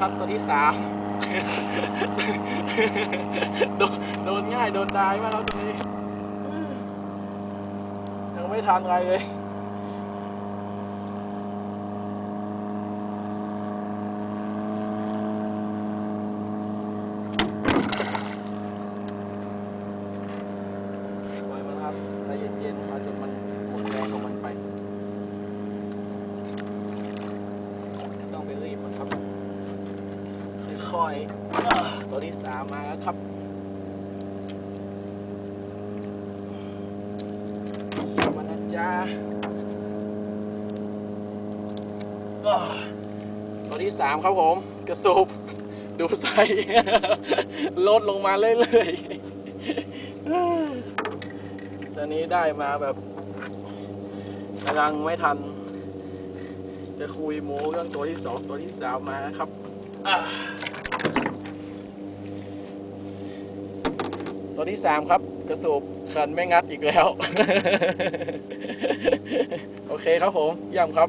ครับ ตัวที่สามโดนโดนง่าย โดนดายมากครับตัวนี้ ยังไม่ทันอะไรเลย ปล่อยมันครับใจเย็นๆเอาจนมันหมดแรงของมันไปไม่ต้องไปรีบมันครับ คอย ตัวที่สามมาแล้วครับมานะจ๊ะอ่าตัวที่สามครับผม กระสูบดูไซส์ลดลงมาเรื่อยๆตอนนี้ได้มาแบบกำลังไม่ทัน จะคุยโม้เรื่องตัวที่สองตัวที่สามมาครับ ตัวที่สามครับ กระสูบขันไม่งัดอีกแล้ว โอเคครับผมย่ำครับ